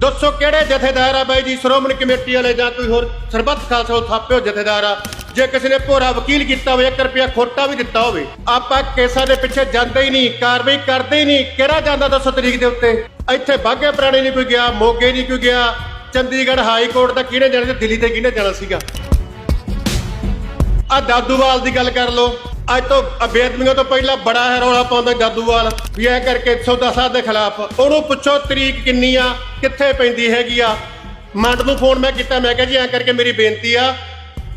ਦੱਸੋ ਕਿਹੜੇ ਜਥੇਦਾਰ ਆ ਬਾਈ ਜੀ? ਸ਼੍ਰੋਮਣੀ ਕਮੇਟੀ ਵਾਲੇ ਜਾਂ ਕੋਈ ਹੋਰ? ਸਰਬੱਤ ਖਾਲਸਾ ਥਾਪਿਓ ਜਥੇਦਾਰ ਆ। ਜੇ ਕਿਸੇ ਨੇ ਭੋਰਾ ਵਕੀਲ ਕੀਤਾ ਹੋਵੇ 1 ਰੁਪਿਆ ਖੋਟਾ ਵੀ ਦਿੱਤਾ ਹੋਵੇ, ਆਪਾਂ ਕੇਸਾਂ ਦੇ ਪਿੱਛੇ ਜਾਂਦੇ ਹੀ ਨਹੀਂ, ਕਾਰਵਾਈ ਕਰਦੇ ਹੀ ਨਹੀਂ। ਕਿਹੜਾ ਜਾਂਦਾ ਦੱਸੋ ਤਰੀਕ ਦੇ ਉੱਤੇ? ਇੱਥੇ ਬਾਗੇ ਪੁਰਾਣੇ ਨਹੀਂ ਕੋਈ ਗਿਆ, ਮੋਗੇ ਨਹੀਂ ਕੋਈ ਗਿਆ। ਚੰਡੀਗੜ੍ਹ ਹਾਈ ਕੋਰਟ ਦਾ ਕਿਹਨੇ ਜਾਣਾ ਤੇ ਦਿੱਲੀ ਤੇ ਕਿਹਨੇ ਜਾਣਾ ਸੀਗਾ? ਆ ਦਾਦੂਵਾਲ ਦੀ ਗੱਲ ਕਰ ਲਓ। ਅੱਜ ਤੋਂ ਬੇਅਦਬੀਆਂ ਤੋਂ ਪਹਿਲਾਂ ਬੜਾ ਹੈ ਰੌਲਾ ਪਾਉਂਦਾ ਦਾਦੂਵਾਲ ਵੀ ਐ ਕਰਕੇ ਸੌਦਾ ਸਾਹਿਬ ਦੇ ਖਿਲਾਫ। ਉਹਨੂੰ ਪੁੱਛੋ ਤਰੀਕ ਕਿੰਨੀ ਆ, ਕਿੱਥੇ ਪੈਂਦੀ ਹੈਗੀ ਆ। ਮੰਡ ਨੂੰ ਫੋਨ ਮੈਂ ਕੀਤਾ, ਮੈਂ ਕਿਹਾ ਜੀ ਐ ਕਰਕੇ ਮੇਰੀ ਬੇਨਤੀ ਆ,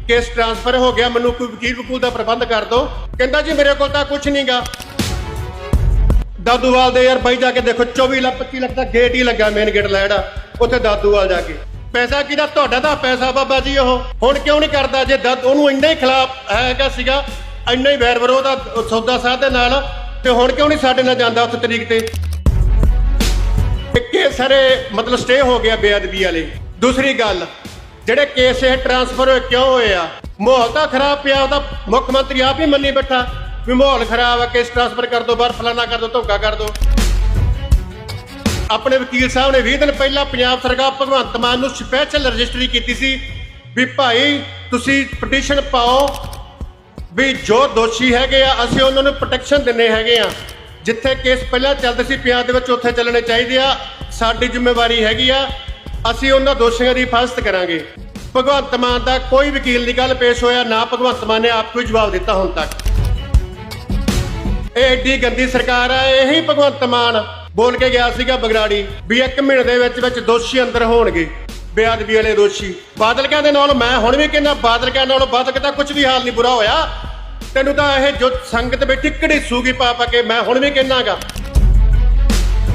ਕੇਸ ਟ੍ਰਾਂਸਫਰ ਹੋ ਗਿਆ, ਮੈਨੂੰ ਕੋਈ ਵਕੀਲ ਵਕੂਲ ਦਾ ਪ੍ਰਬੰਧ ਕਰ ਦਿਓ। ਕਹਿੰਦਾ ਜੀ ਮੇਰੇ ਕੋਲ ਤਾਂ ਕੁਝ ਨਹੀਂਗਾ ਦਾਦੂਵਾਲ ਦੇ ਯਾਰ ਬਾਈ ਜਾ ਕੇ ਦੇਖੋ 24 ਲੱਖ 25 ਲੱਖ ਦਾ ਗੇਟ ਹੀ ਲੱਗਾ ਮੇਨ ਗੇਟ ਲੈੜਾ ਉੱਥੇ ਦਾਦੂਵਾਲ ਜਾ ਕੇ। ਪੈਸਾ ਕਿਹਦਾ? ਤੁਹਾਡਾ ਦਾ ਪੈਸਾ ਬਾਬਾ ਜੀ ਉਹ। ਹੁਣ ਕਿਉਂ ਨਹੀਂ ਕਰਦਾ? ਜੇ ਦਦ ਉਹਨੂੰ ਇੰਨਾ ਹੀ ਖਿਲਾਫ ਹੈਗਾ ਸੀਗਾ ਇੰਨਾ ਹੀ ਵੈਰ ਵਿਰੋਧ ਆ ਸੌਦਾ ਸਾਹਿਬ ਦੇ ਨਾਲ ਤੇ ਹੁਣ ਕਿਉਂ ਨਹੀਂ ਸਾਡੇ ਨਾਲ ਜਾਂਦਾ ਉੱਥੇ ਤਰੀਕ ਤੇ? ਇੱਕੇ ਸਾਰੇ ਮਤਲਬ ਸਟੇ ਹੋ ਗਿਆ ਬੇਅਦਬੀ ਵਾਲੇ। ਦੂਸਰੀ ਗੱਲ, ਜਿਹੜੇ ਕੇਸ ਇਹ ਟ੍ਰਾਂਸਫਰ ਹੋਏ ਕਿਉਂ ਹੋਏ ਆ? ਮਾਹੌਲ ਤਾਂ ਖਰਾਬ ਪਿਆ ਉਹਦਾ ਮੁੱਖ ਮੰਤਰੀ ਆਪ ਹੀ ਮੰਨੀ ਬੈਠਾ ਵੀ ਮਾਹੌਲ ਖਰਾਬ ਆ, ਕੇਸ ਟ੍ਰਾਂਸਫਰ ਕਰ ਦੋ, ਬਾਹਰ ਫਲਾਨਾ ਕਰ ਦੋ, ਧੋਖਾ ਕਰ ਦੋ। ਆਪਣੇ ਵਕੀਲ ਸਾਹਿਬ ਨੇ 20 ਦਿਨ ਪਹਿਲਾਂ ਪੰਜਾਬ ਸਰਕਾਰ ਭਗਵੰਤ ਮਾਨ ਨੂੰ ਸਪੈਸ਼ਲ ਰਜਿਸਟਰੀ ਕੀਤੀ ਸੀ ਵੀ ਭਾਈ, ਤੁਸੀਂ ਪਟੀਸ਼ਨ ਪਾਓ ਵੀ ਜੋ ਦੋਸ਼ੀ ਹੈਗੇ ਆ, ਅਸੀਂ ਉਹਨਾਂ ਨੂੰ ਪ੍ਰੋਟੈਕਸ਼ਨ ਦਿੰਨੇ ਹੈਗੇ ਆ। ਜਿੱਥੇ ਕੇਸ ਪਹਿਲਾਂ ਚੱਲਦੇ ਸੀ ਪੰਜਾਬ ਦੇ ਵਿੱਚ ਉੱਥੇ ਚੱਲਣੇ ਚਾਹੀਦੇ ਆ। ਸਾਡੀ ਜ਼ਿੰਮੇਵਾਰੀ ਹੈਗੀ ਆ, ਅਸੀਂ ਉਹਨਾਂ ਦੋਸ਼ੀਆਂ ਦੀ ਹਿਫਾਜ਼ਤ ਕਰਾਂਗੇ। ਭਗਵੰਤ ਮਾਨ ਦਾ ਕੋਈ ਵਕੀਲ ਦੀ ਗੱਲ ਪੇਸ਼ ਹੋਇਆ, ਨਾ ਭਗਵੰਤ ਮਾਨ ਨੇ ਆਪ ਕੋਈ ਜਵਾਬ ਦਿੱਤਾ ਹੁਣ ਤੱਕ। ਇਹ ਐਡੀ ਗੰਦੀ ਸਰਕਾਰ ਆ, ਇਹੀ ਭਗਵੰਤ ਮਾਨ ਬੋਲ ਕੇ ਗਿਆ ਸੀਗਾ ਬਗਰਾੜੀ ਵੀ ਇੱਕ ਮਹੀਨੇ ਦੇ ਵਿੱਚ ਵਿੱਚ ਦੋਸ਼ੀ ਅੰਦਰ ਹੋਣਗੇ। ਬੇਅਦਬੀ ਵਾਲੇ ਦੋਸ਼ੀ। ਬਾਦਲ ਕਹਿੰਦੇ ਨਾਲ, ਮੈਂ ਹੁਣ ਵੀ ਕਹਿੰਦਾ, ਬਾਦਲ ਕਹਿੰਦਾ ਨਾਲ, ਬਾਦਲ ਦਾ ਕੁਝ ਵੀ ਹਾਲ ਨਹੀਂ ਬੁਰਾ ਹੋਇਆ। ਤੈਨੂੰ ਤਾਂ ਇਹ ਜੋ ਸੰਗਤ ਬੈਠੀ ਘੜੀਸੂਗੀ ਪਾ ਪਾ ਕੇ, ਮੈਂ ਹੁਣ ਵੀ ਕਹਿਣਾਗਾ।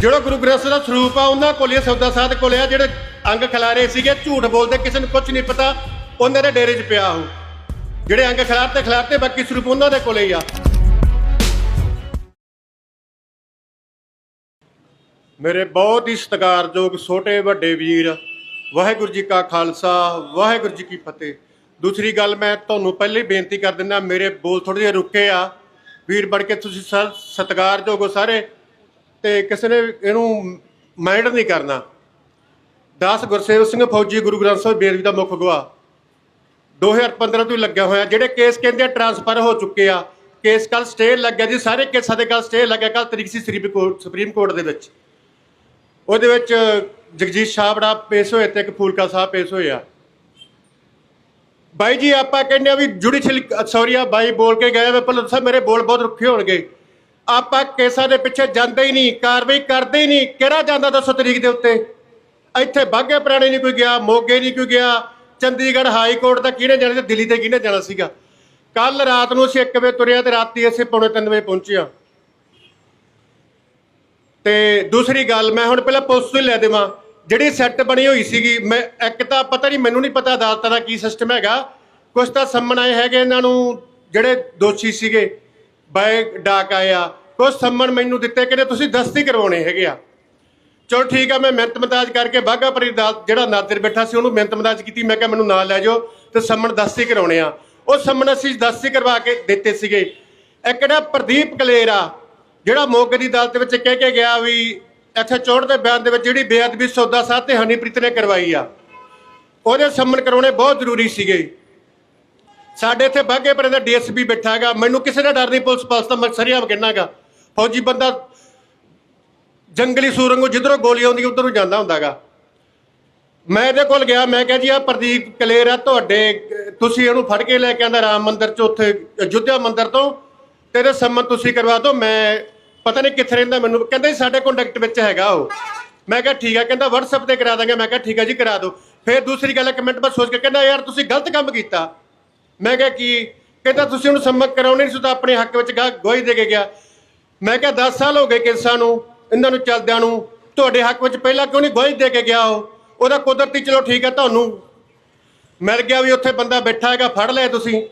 ਜਿਹੜਾ ਗੁਰੂ ਗ੍ਰੰਥ ਸਾਹਿਬ ਦਾ ਸਰੂਪ ਆ, ਉਹਨਾਂ ਕੋਲ ਸੌਦਾ ਸਾਧ ਕੋਲ ਆ, ਜਿਹੜੇ ਅੰਗ ਖਿਲਾਰੇ ਸੀਗੇ, ਝੂਠ ਬੋਲਦੇ, ਕਿਸੇ ਨੂੰ ਕੁਝ ਨਹੀਂ ਪਤਾ, ਉਹਨਾਂ ਦੇ ਡੇਰੇ 'ਚ ਪਿਆ ਉਹ। ਜਿਹੜੇ ਅੰਗ ਖਿਲਾਰਤੇ ਖਿਲਾਰਤੇ, ਬਾਕੀ ਸਰੂਪ ਉਹਨਾਂ ਦੇ ਕੋਲੇ ਹੀ ਆ। ਮੇਰੇ ਬਹੁਤ ਹੀ ਸਤਿਕਾਰਯੋਗ, ਛੋਟੇ ਵੱਡੇ ਵੀਰ ਵਾਹਿਗੁਰੂ ਜੀ ਕਾ ਖਾਲਸਾ, ਵਾਹਿਗੁਰੂ ਜੀ ਕੀ ਫਤਿਹ। ਦੂਸਰੀ ਗੱਲ ਮੈਂ ਤੁਹਾਨੂੰ ਪਹਿਲੇ ਹੀ ਬੇਨਤੀ ਕਰ ਦਿੰਦਾ, ਮੇਰੇ ਬੋਲ ਥੋੜੇ ਜਿਹੇ ਰੁਕੇ ਆ। ਵੀਰ ਬਣ ਕੇ ਤੁਸੀਂ ਸਰ ਸਤਿਕਾਰਯੋਗ ਹੋ ਸਾਰੇ। ਤੇ ਕਿਸੇ ਨੇ ਇਹਨੂੰ ਮਾਈਂਡ ਨਹੀਂ ਕਰਨਾ। ਦਾਸ ਗੁਰਸੇਵ ਸਿੰਘ ਫੌਜੀ ਗੁਰੂ ਗ੍ਰੰਥ ਸਾਹਿਬ ਬੇਦਬੀ ਦਾ ਮੁੱਖ ਗਵਾਹ 2015 ਤੋਂ ਹੀ ਲੱਗਿਆ ਹੋਇਆ। ਜਿਹੜੇ ਕੇਸ ਕਹਿੰਦੇ ਟ੍ਰਾਂਸਫਰ ਹੋ ਚੁੱਕੇ ਆ। ਕੇਸ ਕੱਲ ਸਟੇ ਲੱਗਿਆ ਜੀ, ਸਾਰੇ ਕੇਸਾਂ ਦੇ ਕੱਲ ਸਟੇ ਲੱਗਿਆ। ਕੱਲ ਤਰੀਕ ਸੀ ਸੁਪਰੀਮ ਕੋਰਟ ਸੁਪਰੀਮ ਕੋਰਟ ਦੇ ਵਿੱਚ। ਉਹਦੇ ਵਿੱਚ ਜਗਜੀਤ ਛਾਬੜਾ ਪੇਸ਼ ਹੋਏ ਤੇ ਇੱਕ ਫੂਲਕਾ ਸਾਹਿਬ ਪੇਸ਼ ਹੋਏ ਆ। ਬਾਈ ਜੀ, ਆਪਾਂ ਕਹਿੰਦੇ ਆ ਵੀ ਜੁਡੀਸ਼ੀਅਲ ਸੌਰੀ ਆ, ਬਾਈ ਬੋਲ ਕੇ ਗਏ ਵੇ ਭਲਤ ਸਾਹਿਬ ਮੇਰੇ ਬੋਲ ਬਹੁਤ ਰੁੱਖੇ ਹੋਣਗੇ। ਆਪਾਂ ਕੇਸਾਂ ਦੇ ਪਿੱਛੇ ਜਾਂਦੇ ਹੀ ਨਹੀਂ, ਕਾਰਵਾਈ ਕਰਦੇ ਹੀ ਨਹੀਂ। ਕਿਹੜਾ ਜਾਂਦਾ ਦੱਸੋ ਤਰੀਕ ਦੇ ਉੱਤੇ? ਇੱਥੇ ਬਾਗੇ ਪੁਰਾਣੇ ਨਹੀਂ ਕੋਈ ਗਿਆ, ਮੋਗੇ ਨਹੀਂ ਕੋਈ ਗਿਆ, ਚੰਡੀਗੜ੍ਹ ਹਾਈ ਕੋਰਟ ਦਾ ਕਿਹਨੇ ਜਾਣਾ ਤੇ ਦਿੱਲੀ ਤੇ ਕਿਹਨੇ ਜਾਣਾ ਸੀਗਾ? ਕੱਲ ਰਾਤ ਨੂੰ ਅਸੀਂ 1 ਵਜੇ ਤੁਰਿਆ ਤੇ ਰਾਤੀ ਅਸੀਂ ਪੌਣੇ 3 ਵਜੇ ਪਹੁੰਚਿਆ ਤੇ ਦੂਸਰੀ ਗੱਲ, ਮੈਂ ਹੁਣ ਪਹਿਲਾਂ ਪੁਲਿਸ ਤੋਂ ਹੀ ਲੈ ਦੇਵਾਂ। ਜਿਹੜੀ ਸੈੱਟ ਬਣੀ ਹੋਈ ਸੀਗੀ, ਮੈਂ ਇੱਕ ਤਾਂ ਪਤਾ ਨਹੀਂ, ਮੈਨੂੰ ਨਹੀਂ ਪਤਾ ਅਦਾਲਤਾਂ ਦਾ ਕੀ ਸਿਸਟਮ ਹੈਗਾ। ਕੁਝ ਤਾਂ ਸੰਮਣ ਆਏ ਹੈਗੇ ਇਹਨਾਂ ਨੂੰ, ਜਿਹੜੇ ਦੋਸ਼ੀ ਸੀਗੇ, ਬਾਏ ਡਾਕ ਆਏ ਆ। ਕੁਝ ਸੰਮਣ ਮੈਨੂੰ ਦਿੱਤੇ ਕਿ ਤੁਸੀਂ ਦਸਤੀ ਕਰਵਾਉਣੇ ਹੈਗੇ ਆ। ਚਲੋ ਠੀਕ ਆ, ਮੈਂ ਮਿਹਨਤ ਮਦਾਜ ਕਰਕੇ ਬਾਗਾ ਪਰੀ ਅਦਾਲਤ ਜਿਹੜਾ ਨਾਦਰ ਬੈਠਾ ਸੀ, ਉਹਨੂੰ ਮਿਹਨਤ ਮਦਾਜ ਕੀਤੀ, ਮੈਂ ਕਿਹਾ ਮੈਨੂੰ ਨਾਲ ਲੈ ਜਾਓ ਤੇ ਸੰਮਣ ਦਸਤੀ ਕਰਾਉਣੇ ਆ। ਉਹ ਸੰਮਣ ਅਸੀਂ ਦਸਤੀ ਕਰਵਾ ਕੇ ਦਿੱਤੇ ਸੀਗੇ। ਇੱਕ ਜਿਹੜਾ ਪ੍ਰਦੀਪ ਕਲੇਰ ਆ ਜਿਹੜਾ ਮੋਗੇ ਦੀ ਅਦਾਲਤ ਵਿੱਚ ਕਹਿ ਕੇ ਗਿਆ ਵੀ ਇੱਥੇ ਚੋੜ ਦੇ ਬਿਆਨ ਦੇ ਵਿੱਚ ਜਿਹੜੀ ਬੇਅਦਬੀ ਸੌਦਾ ਸਾਹਿਬ ਤੇ ਹਨੀਪ੍ਰੀਤ ਨੇ ਕਰਵਾਈ ਆ, ਉਹਦੇ ਸੰਮਨ ਕਰਾਉਣੇ ਬਹੁਤ ਜ਼ਰੂਰੀ ਸੀਗੇ। ਸਾਡੇ ਇੱਥੇ ਬਾਗੇਪੁਰੇ ਦਾ ਡੀਐਸਪੀ ਬੈਠਾ ਹੈਗਾ, ਮੈਨੂੰ ਕਿਸੇ ਦਾ ਡਰ ਨਹੀਂ, ਪੁਲਿਸ ਪਾਸ ਤਾਂ ਮੈਂ ਸਰੀਆਮ ਕਹਿਣਾਗਾ ਫੌਜੀ ਬੰਦਾ ਜੰਗਲੀ ਸੂਰੰਗੋਂ ਜਿੱਧਰੋਂ ਗੋਲੀ ਆਉਂਦੀ, ਉਧਰ ਨੂੰ ਜਾਂਦਾ ਹੁੰਦਾਗਾ ਮੈਂ ਇਹਦੇ ਕੋਲ ਗਿਆ, ਮੈਂ ਕਿਹਾ ਜੀ ਆ ਪ੍ਰਦੀਪ ਕਲੇਰ ਆ ਤੁਹਾਡੇ, ਤੁਸੀਂ ਇਹਨੂੰ ਫੜ ਕੇ ਲੈ ਕੇ ਆਂਦਾ ਰਾਮ ਮੰਦਿਰ ਚ, ਉੱਥੇ ਅਯੁੱਧਿਆ ਮੰਦਿਰ ਤੋਂ, ਤੇਰੇ ਸੰਮਨ ਤੁਸੀਂ ਕਰਵਾ ਦਿਓ, ਮੈਂ ਪਤਾ ਨਹੀਂ ਕਿੱਥੇ ਰਹਿੰਦਾ ਮੈਨੂੰ, ਕਹਿੰਦਾ ਜੀ ਸਾਡੇ ਕੰਟੈਕਟ ਵਿੱਚ ਹੈਗਾ ਉਹ। ਮੈਂ ਕਿਹਾ ਠੀਕ ਹੈ ਕਹਿੰਦਾ WhatsApp ਤੇ ਕਰਾ ਦਾਂਗੇ। ਮੈਂ ਕਿਹਾ ਠੀਕ ਹੈ ਜੀ, ਕਰਾ ਦਿਓ। ਫਿਰ ਦੂਸਰੀ ਗੱਲ ਕਮੈਂਟ ਬਾਅਦ ਸੋਚ ਕੇ ਕਹਿੰਦਾ, ਯਾਰ ਤੁਸੀਂ ਗਲਤ ਕੰਮ ਕੀਤਾ। ਮੈਂ ਕਿਹਾ ਕੀ? ਕਹਿੰਦਾ, ਤੁਸੀਂ ਉਹਨੂੰ ਸੰਮਤ ਕਰਾਉਣੇ ਨਹੀਂ ਸੀ ਤਾਂ ਆਪਣੇ ਹੱਕ ਵਿੱਚ ਗਾ ਗਵਾਹੀ ਦੇ ਕੇ ਗਿਆ। ਮੈਂ ਕਿਹਾ 10 ਸਾਲ ਹੋ ਗਏ ਕੇਸਾਂ ਨੂੰ, ਇਹਨਾਂ ਨੂੰ ਚੱਲਦਿਆਂ ਨੂੰ। ਤੁਹਾਡੇ ਹੱਕ ਵਿੱਚ ਪਹਿਲਾਂ ਕਿਉਂ ਨਹੀਂ ਗਵਾਹੀ ਦੇ ਕੇ ਗਿਆ ਉਹ? ਉਹਦਾ ਕੁਦਰਤੀ ਚਲੋ ਠੀਕ ਹੈ ਤੁਹਾਨੂੰ ਮਿਲ ਗਿਆ ਵੀ ਉੱਥੇ ਬੰਦਾ ਬੈਠਾ ਹੈਗਾ, ਫੜ ਲਿਆ ਤੁਸੀਂ।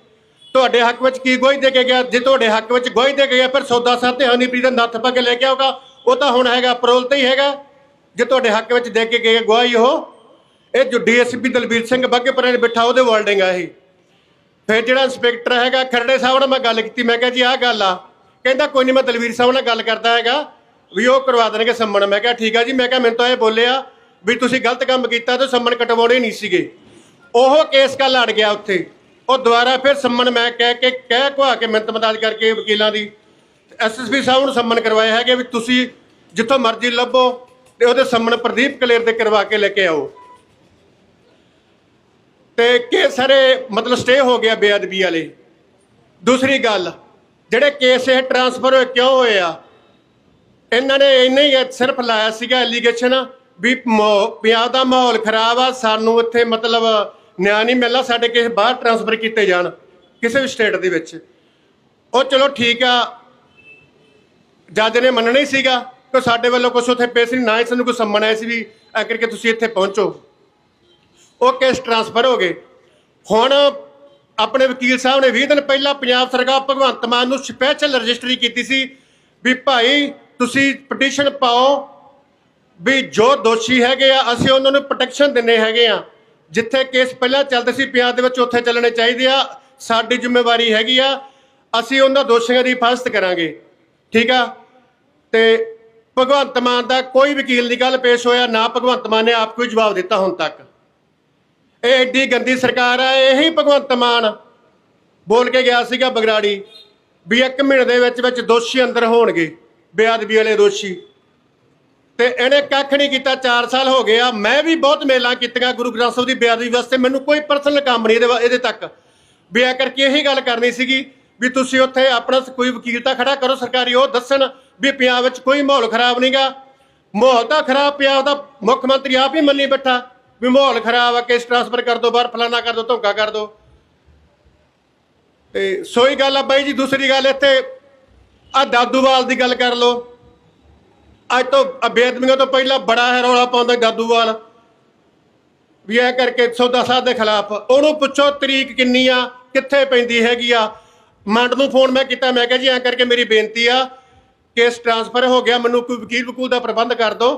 ਤੁਹਾਡੇ ਹੱਕ ਵਿੱਚ ਕੀ ਗਵਾਹੀ ਦੇ ਕੇ ਗਿਆ? ਜੇ ਤੁਹਾਡੇ ਹੱਕ ਵਿੱਚ ਗਵਾਹੀ ਦੇ ਕੇ ਗਿਆ, ਫਿਰ ਸੌਦਾ ਸਾਹਿਬ ਤੇ ਹਨੀਪ੍ਰੀਤ ਦਾ ਨੱਥ ਪਾ ਕੇ ਲੈ ਕੇ ਆਊਗਾ। ਉਹ ਤਾਂ ਹੁਣ ਹੈਗਾ, ਪਰੋਲ ਤੇ ਹੀ ਹੈਗਾ। ਜੇ ਤੁਹਾਡੇ ਹੱਕ ਵਿੱਚ ਦੇ ਕੇ ਗਏ ਗਵਾਹੀ ਉਹ, ਇਹ ਜੋ ਡੀਐਸਪੀ ਦਲਬੀਰ ਸਿੰਘ ਬੱਗੇਪੁਰੇ ਨੇ ਬੈਠਾ, ਉਹਦੇ ਵਰਡਿੰਗ ਆ ਇਹ। ਫਿਰ ਜਿਹੜਾ ਇੰਸਪੈਕਟਰ ਹੈਗਾ, ਖਰੜੇ ਸਾਹਿਬ ਨਾਲ ਮੈਂ ਗੱਲ ਕੀਤੀ, ਮੈਂ ਕਿਹਾ ਜੀ, ਆਹ ਗੱਲ ਆ। ਕਹਿੰਦਾ, ਕੋਈ ਨਹੀਂ ਮੈਂ ਦਲਵੀਰ ਸਾਹਿਬ ਨਾਲ ਗੱਲ ਕਰਦਾ ਹੈਗਾ। ਵੀ ਉਹ ਕਰਵਾ ਦੇਣਗੇ ਸੰਮਣ। ਮੈਂ ਕਿਹਾ, ਠੀਕ ਆ ਜੀ, ਮੈਂ ਕਿਹਾ, ਮੈਨੂੰ ਤਾਂ ਇਹ ਬੋਲਿਆ ਵੀ ਤੁਸੀਂ ਗਲਤ ਕੰਮ ਕੀਤਾ ਤੇ ਸੰਮਣ ਕਟਵਾਉਣੇ ਨਹੀਂ ਸੀਗੇ। ਉਹ ਕੇਸ ਕੱਲ ਲੜ ਗਿਆ ਉੱਥੇ। ਉਹ ਦੁਬਾਰਾ ਫਿਰ ਸੰਮਨ ਮੈਂ ਕਹਿ ਕੇ ਕਹਿ ਕੁਆ ਕੇ ਮਿੰਤ ਮਦਾਜ ਕਰਕੇ ਵਕੀਲਾਂ ਦੀ। ਐਸਐਸਪੀ ਸਾਹਿਬ ਨੂੰ ਸੰਮਨ ਕਰਵਾਇਆ ਹੈਗੇ ਵੀ ਤੁਸੀਂ ਜਿੱਥੋਂ ਮਰਜ਼ੀ ਲੱਭੋ ਤੇ ਉਹਦੇ ਸੰਮਨ ਪ੍ਰਦੀਪ ਕਲੇਰ ਦੇ ਕਰਵਾ ਕੇ ਲੈ ਕੇ ਆਓ। ਤੇ ਕੇਸ ਸਾਰੇ ਮਤਲਬ ਸਟੇ ਹੋ ਗਿਆ ਬੇਅਦਬੀ ਵਾਲੇ। ਦੂਸਰੀ ਗੱਲ, ਜਿਹੜੇ ਕੇਸ ਇਹ ਟਰਾਂਸਫਰ ਹੋਏ ਕਿਉਂ ਹੋਏ ਆ? ਇਹਨਾਂ ਨੇ ਇੰਨੇ ਹੀ ਸਿਰਫ ਲਾਇਆ ਸੀਗਾ ਐਲੀਗੇਸ਼ਨ ਵੀ ਪੰਜਾਬ ਦਾ ਮਾਹੌਲ ਖਰਾਬ ਆ, ਸਾਨੂੰ ਇੱਥੇ ਮਤਲਬ ਨਿਆਂ ਨਹੀਂ ਮਿਲਣਾ, ਸਾਡੇ ਕਿਸੇ ਬਾਹਰ ਟਰਾਂਸਫਰ ਕੀਤੇ ਜਾਣ, ਕਿਸੇ ਵੀ ਸਟੇਟ ਦੇ ਵਿੱਚ। ਉਹ ਚਲੋ ਠੀਕ ਆ, ਜੱਜ ਨੇ ਮੰਨਣਾ ਹੀ ਸੀਗਾ ਕਿ ਸਾਡੇ ਵੱਲੋਂ ਕੁਝ ਉੱਥੇ ਪੇਸ਼ ਨਹੀਂ, ਨਾ ਹੀ ਸਾਨੂੰ ਕੋਈ ਸੰਮਣ ਆਇਆ ਸੀ ਵੀ ਐ ਕਰਕੇ ਤੁਸੀਂ ਇੱਥੇ ਪਹੁੰਚੋ। ਉਹ ਕੇਸ ਟਰਾਂਸਫਰ ਹੋ ਗਏ। ਹੁਣ ਆਪਣੇ ਵਕੀਲ ਸਾਹਿਬ ਨੇ 20 ਦਿਨ ਪਹਿਲਾਂ ਪੰਜਾਬ ਸਰਕਾਰ ਭਗਵੰਤ ਮਾਨ ਨੂੰ ਸਪੈਸ਼ਲ ਰਜਿਸਟਰੀ ਕੀਤੀ ਸੀ ਵੀ ਭਾਈ ਤੁਸੀਂ ਪਟੀਸ਼ਨ ਪਾਓ ਵੀ ਜੋ ਦੋਸ਼ੀ ਹੈਗੇ ਆ, ਅਸੀਂ ਉਹਨਾਂ ਨੂੰ ਪ੍ਰੋਟੈਕਸ਼ਨ ਦਿੰਨੇ ਹੈਗੇ ਆ। ਜਿੱਥੇ ਕੇਸ ਪਹਿਲਾਂ ਚੱਲਦੇ ਸੀ ਪੰਜਾਬ ਦੇ ਵਿੱਚ ਉੱਥੇ ਚੱਲਣੇ ਚਾਹੀਦੇ ਆ। ਸਾਡੀ ਜ਼ਿੰਮੇਵਾਰੀ ਹੈਗੀ ਆ। ਅਸੀਂ ਉਹਨਾਂ ਦੋਸ਼ੀਆਂ ਦੀ ਹਿਫਾਜ਼ਤ ਕਰਾਂਗੇ। ਠੀਕ ਆ? ਤੇ ਭਗਵੰਤ ਮਾਨ ਦਾ ਕੋਈ ਵਕੀਲ ਦੀ ਗੱਲ ਪੇਸ਼ ਹੋਇਆ, ਨਾ ਭਗਵੰਤ ਮਾਨ ਨੇ ਆਪ ਕੋਈ ਜਵਾਬ ਦਿੱਤਾ ਹੁਣ ਤੱਕ। ਇਹ ਐਡੀ ਗੰਦੀ ਸਰਕਾਰ ਆ, ਇਹੀ ਭਗਵੰਤ ਮਾਨ ਬੋਲ ਕੇ ਗਿਆ ਸੀਗਾ ਬਗਰਾੜੀ, ਵੀ ਇੱਕ ਮਹੀਨੇ ਦੇ ਵਿੱਚ ਵਿੱਚ ਦੋਸ਼ੀ ਅੰਦਰ ਹੋਣਗੇ, ਬੇਅਦਬੀ ਵਾਲੇ ਦੋਸ਼ੀ। ਤੇ ਇਹਨੇ ਕੱਖ ਨਹੀਂ ਕੀਤਾ 4 ਸਾਲ ਹੋ ਗਏ ਆ। ਮੈਂ ਵੀ ਬਹੁਤ ਮੇਲਾਂ ਕੀਤੀਆਂ ਗੁਰੂ ਗ੍ਰੰਥ ਸਾਹਿਬ ਦੀ ਬੇਅਦਬੀ ਵਾਸਤੇ। ਮੈਨੂੰ ਕੋਈ ਪਰਸਨਲ ਕੰਮ ਨਹੀਂ ਇਹਦੇ ਵਾ- ਇਹਦੇ ਤੱਕ। ਵੀ ਆ ਕਰਕੇ ਇਹੀ ਗੱਲ ਕਰਨੀ ਸੀਗੀ ਵੀ ਤੁਸੀਂ ਉੱਥੇ ਆਪਣਾ ਕੋਈ ਵਕੀਲ ਤਾਂ ਖੜਾ ਕਰੋ ਸਰਕਾਰੀ, ਉਹ ਦੱਸਣ ਵੀ ਪੰਜਾਬ ਵਿੱਚ ਕੋਈ ਮਾਹੌਲ ਖਰਾਬ ਨਹੀਂਗਾ ਮਾਹੌਲ ਤਾਂ ਖਰਾਬ ਪੰਜਾਬ ਦਾ ਮੁੱਖ ਮੰਤਰੀ ਆਪ ਹੀ ਮੰਨੀ ਬੈਠਾ ਵੀ ਮਾਹੌਲ ਖਰਾਬ ਆ, ਕੇਸ ਟ੍ਰਾਂਸਫਰ ਕਰ ਦੋ, ਬਾਹਰ ਫਲਾਣਾ ਕਰ ਦੋ, ਧੋਖਾ ਕਰ ਦੋ। ਤੇ ਸੋਈ ਗੱਲ ਆ ਬਾਈ ਜੀ, ਦੂਸਰੀ ਗੱਲ ਇੱਥੇ ਆ ਦਾਦੂਵਾਲ ਦੀ ਗੱਲ ਕਰ ਲਓ। ਅੱਜ ਤੋਂ ਆ ਬੇਅਦਬੀਆਂ ਤੋਂ ਪਹਿਲਾਂ ਬੜਾ ਹੈ ਰੌਲਾ ਪਾਉਂਦਾ ਦਾਦੂਵਾਲ ਵੀ ਇਹ ਕਰਕੇ ਸੌਦਾ ਸਾਹਿਬ ਦੇ ਖਿਲਾਫ। ਉਹਨੂੰ ਪੁੱਛੋ ਤਰੀਕ ਕਿੰਨੀ ਆ, ਕਿੱਥੇ ਪੈਂਦੀ ਹੈਗੀ ਆ। ਮੰਡ ਨੂੰ ਫੋਨ ਮੈਂ ਕੀਤਾ, ਮੈਂ ਕਿਹਾ ਜੀ ਐਂ ਕਰਕੇ ਮੇਰੀ ਬੇਨਤੀ ਆ, ਕੇਸ ਟ੍ਰਾਂਸਫਰ ਹੋ ਗਿਆ, ਮੈਨੂੰ ਕੋਈ ਵਕੀਲ ਵਕੂਲ ਦਾ ਪ੍ਰਬੰਧ ਕਰ ਦਿਓ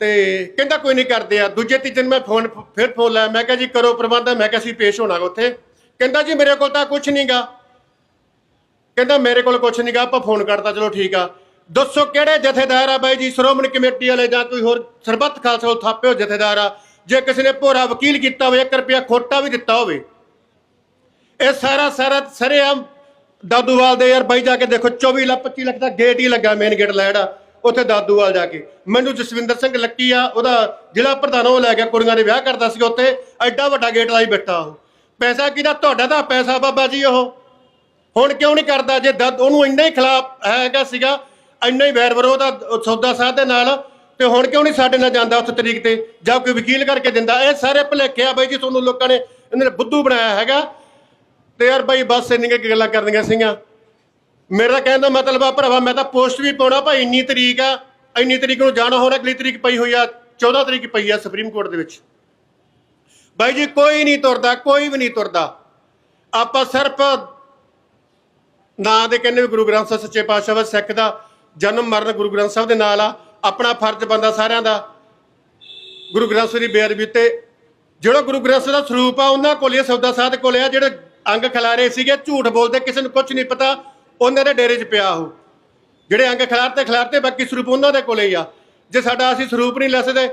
ਤੇ ਕਹਿੰਦਾ ਕੋਈ ਨਹੀਂ ਕਰਦੇ ਆ। ਦੂਜੇ ਤੀਜੇ ਦਿਨ ਮੈਂ ਫੋਨ, ਫਿਰ ਫੋਨ ਲਾਇਆ, ਮੈਂ ਕਿਹਾ ਜੀ ਕਰੋ ਪ੍ਰਬੰਧ, ਮੈਂ ਕਿਹਾ ਸੀ ਪੇਸ਼ ਹੋਣਾ ਉੱਥੇ। ਕਹਿੰਦਾ ਜੀ ਮੇਰੇ ਕੋਲ ਤਾਂ ਕੁਝ ਨਹੀਂਗਾ ਕਹਿੰਦਾ ਮੇਰੇ ਕੋਲ ਕੁਝ ਨਹੀਂਗਾ ਆਪਾਂ ਫੋਨ ਕਰਤਾ, ਚਲੋ ਠੀਕ ਆ। ਦੱਸੋ ਕਿਹੜੇ ਜਥੇਦਾਰ ਆ ਬਾਈ ਜੀ? ਸ਼੍ਰੋਮਣੀ ਕਮੇਟੀ ਵਾਲੇ ਜਾਂ ਕੋਈ ਹੋਰ? ਸਰਬੱਤ ਖਾਲਸਾ ਉਹ ਥਾਪੇ ਹੋ ਜਥੇਦਾਰ ਆ। ਜੇ ਕਿਸੇ ਨੇ ਭੋਰਾ ਵਕੀਲ ਕੀਤਾ ਹੋਵੇ 1 ਰੁਪਿਆ ਖੋਟਾ ਵੀ ਦਿੱਤਾ ਹੋਵੇ। ਇਹ ਸਾਰਾ ਸਾਰਾ ਸਰੇਆਮ ਦਾਦੂਵਾਲ ਦੇ ਯਾਰ ਬਾਈ ਜਾ ਕੇ ਦੇਖੋ 24 ਲੱਖ 25 ਲੱਖ ਦਾ ਗੇਟ ਹੀ ਲੱਗਾ ਮੇਨ ਗੇਟ ਲੈੜਾ ਉੱਥੇ ਦਾਦੂਵਾਲ ਜਾ ਕੇ। ਮੈਨੂੰ ਜਸਵਿੰਦਰ ਸਿੰਘ ਲੱਕੀ ਆ, ਉਹਦਾ ਜ਼ਿਲ੍ਹਾ ਪ੍ਰਧਾਨ, ਉਹ ਲੈ ਗਿਆ ਕੁੜੀਆਂ ਦੇ ਵਿਆਹ ਕਰਦਾ ਸੀ ਉੱਥੇ, ਐਡਾ ਵੱਡਾ ਗੇਟ ਲਾਈ ਬੈਠਾ ਉਹ। ਪੈਸਾ ਕਿਹਦਾ? ਤੁਹਾਡਾ ਦਾ ਪੈਸਾ ਬਾਬਾ ਜੀ ਉਹ। ਹੁਣ ਕਿਉਂ ਨਹੀਂ ਕਰਦਾ? ਜੇ ਦਦ ਉਹਨੂੰ ਇੰਨਾ ਹੀ ਖਿਲਾਫ ਹੈਗਾ ਸੀਗਾ ਇੰਨਾ ਹੀ ਵੈਰ ਵਿਰੋਧ ਆ ਸੌਦਾ ਸਾਹਿਬ ਦੇ ਨਾਲ, ਤੇ ਹੁਣ ਕਿਉਂ ਨਹੀਂ ਸਾਡੇ ਨਾਲ ਜਾਂਦਾ ਉਸ ਤਰੀਕ ਤੇ? ਜਾਂ ਕੋਈ ਵਕੀਲ ਕਰਕੇ ਦਿੰਦਾ? ਇਹ ਸਾਰੇ ਭੁਲੇਖੇ ਆ ਬਾਈ ਜੀ, ਤੁਹਾਨੂੰ ਲੋਕਾਂ ਨੇ ਇਹਨਾਂ ਨੇ ਬੁੱਧੂ ਬਣਾਇਆ ਹੈਗਾ। ਤੇ ਯਾਰ ਬਾਈ, ਬਸ ਇੰਨੀਆਂ ਗੱਲਾਂ ਕਰਨੀਆਂ ਸੀਗੀਆਂ। ਮੇਰਾ ਕਹਿਣ ਦਾ ਮਤਲਬ ਆ ਭਰਾਵਾ, ਮੈਂ ਤਾਂ ਪੋਸਟ ਵੀ ਪਾਉਣਾ ਭਾਈ, ਇੰਨੀ ਤਰੀਕ ਆ, ਇੰਨੀ ਤਰੀਕ ਨੂੰ ਜਾਣਾ ਹੋਰ, ਅਗਲੀ ਤਰੀਕ ਪਈ ਹੋਈ ਆ 14 ਤਰੀਕ ਪਈ ਆ ਸੁਪਰੀਮ ਕੋਰਟ ਦੇ ਵਿੱਚ। ਬਾਈ ਜੀ, ਕੋਈ ਨਹੀਂ ਤੁਰਦਾ, ਕੋਈ ਵੀ ਨਹੀਂ ਤੁਰਦਾ। ਆਪਾਂ ਸਿਰਫ ਨਾਂ ਦੇ ਕਹਿੰਦੇ ਗੁਰੂ ਗ੍ਰੰਥ ਸਾਹਿਬ ਸੱਚੇ ਪਾਤਸ਼ਾਹ ਸਿੱਖ ਦਾ ਜਨਮ ਮਰਨ ਗੁਰੂ ਗ੍ਰੰਥ ਸਾਹਿਬ ਦੇ ਨਾਲ ਆ ਆਪਣਾ ਫਰਜ਼ ਬੰਦਾ ਸਾਰਿਆਂ ਦਾ। ਗੁਰੂ ਗ੍ਰੰਥ ਸਾਹਿਬ ਦੀ ਬੇਅਦਬੀ ਤੇ ਜਿਹੜਾ ਗੁਰੂ ਗ੍ਰੰਥ ਸਾਹਿਬ ਦਾ ਸਰੂਪ ਆ ਉਹਨਾਂ ਕੋਲ ਹੀ ਆ, ਸੌਦਾ ਸਾਧ ਕੋਲ ਆ ਜਿਹੜੇ ਅੰਗ ਖਿਲਾਰੇ ਸੀਗੇ ਝੂਠ ਬੋਲਦੇ ਕਿਸੇ ਨੂੰ ਕੁਝ ਨਹੀਂ ਪਤਾ ਉਹਨਾਂ ਦੇ ਡੇਰੇ 'ਚ ਪਿਆ ਉਹ। ਜਿਹੜੇ ਅੰਗ ਖਿਲਾਰਤੇ ਖਿਲਾਰਤੇ ਬਾਕੀ ਸਰੂਪ ਉਹਨਾਂ ਦੇ ਕੋਲੇ ਹੀ ਆ। ਜੇ ਸਾਡਾ ਅਸੀਂ ਸਰੂਪ ਨਹੀਂ ਲੈ ਸਕਦੇ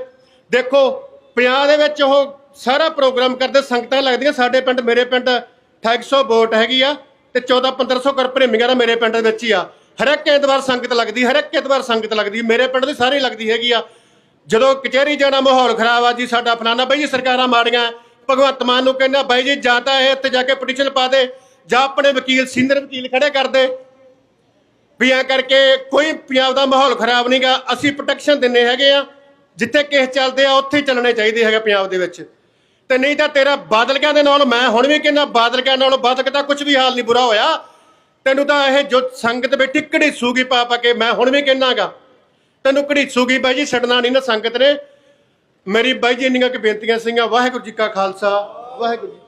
ਦੇਖੋ ਪੰਜਾਬ ਦੇ ਵਿੱਚ ਉਹ ਸਾਰਾ ਪ੍ਰੋਗਰਾਮ ਕਰਦੇ ਸੰਗਤਾਂ ਲੱਗਦੀਆਂ ਸਾਡੇ ਪਿੰਡ ਮੇਰੇ ਪਿੰਡ 2800 ਵੋਟ ਹੈਗੀ ਆ ਤੇ 14 1500 ਕਰ ਪ੍ਰੇਮੀਆਂ ਦਾ ਮੇਰੇ ਪਿੰਡ ਦੇ ਵਿੱਚ ਹੀ ਆ। ਹਰ ਇੱਕ ਐਤਵਾਰ ਸੰਗਤ ਲੱਗਦੀ, ਹਰ ਇੱਕ ਐਤਵਾਰ ਸੰਗਤ ਲੱਗਦੀ, ਮੇਰੇ ਪਿੰਡ ਦੀ ਸਾਰੀ ਲੱਗਦੀ ਹੈਗੀ ਆ। ਜਦੋਂ ਕਚਹਿਰੀ ਜਾਣਾ ਮਾਹੌਲ ਖਰਾਬ ਆ ਜੀ, ਸਾਡਾ ਫਲਾਣਾ ਬਾਈ ਜੀ ਸਰਕਾਰਾਂ ਮਾੜੀਆਂ, ਭਗਵੰਤ ਮਾਨ ਨੂੰ ਕਹਿੰਦਾ, ਬਾਈ ਜੀ, ਜਾਂ ਤਾਂ ਇਹ ਇੱਥੇ ਜਾ ਕੇ ਪਟੀਸ਼ਨ ਪਾ ਦੇ, ਜਾਂ ਆਪਣੇ ਵਕੀਲ, ਸੀਨੀਅਰ ਵਕੀਲ ਖੜੇ ਕਰ ਦੇ। ਵੀ ਐਂ ਕਰਕੇ ਕੋਈ ਪੰਜਾਬ ਦਾ ਮਾਹੌਲ ਖਰਾਬ ਨਹੀਂਗਾ ਅਸੀਂ ਪ੍ਰੋਟੈਕਸ਼ਨ ਦਿੰਨੇ ਹੈਗੇ ਆ, ਜਿੱਥੇ ਕੇਸ ਚੱਲਦੇ ਆ, ਉੱਥੇ ਹੀ ਚੱਲਣੇ ਚਾਹੀਦੇ ਹੈਗੇ ਪੰਜਾਬ ਦੇ ਵਿੱਚ। ਤੇ ਨਹੀਂ ਤਾਂ ਤੇਰਾ ਬਾਦਲਕਿਆਂ ਦੇ ਨਾਲ, ਮੈਂ ਹੁਣ ਵੀ ਕਹਿੰਦਾ, ਬਾਦਲਕਿਆਂ ਨਾਲ ਬਾਦਲਕ ਦਾ ਕੁਝ ਵੀ ਹਾਲ ਨਹੀਂ ਬੁਰਾ ਹੋਇਆ। ਤੈਨੂੰ ਤਾਂ ਇਹ ਜੋ ਸੰਗਤ ਬੈਠੀ ਘੜੀਸੂਗੀ ਪਾ ਪਾ ਕੇ, ਮੈਂ ਹੁਣ ਵੀ ਕਹਿਣਾਗਾ। ਤੈਨੂੰ ਘੜੀਸੂਗੀ ਬਾਈ ਜੀ, ਛੱਡਣਾ ਨਹੀਂ ਨਾ ਸੰਗਤ ਨੇ। ਮੇਰੀ ਬਾਈ ਜੀ, ਇੰਨੀਆਂ ਕਿ ਬੇਨਤੀਆਂ ਸੀਗੀਆਂ। ਵਾਹਿਗੁਰੂ ਜੀ ਕਾ ਖਾਲਸਾ, ਵਾਹਿਗੁਰੂ ਜੀ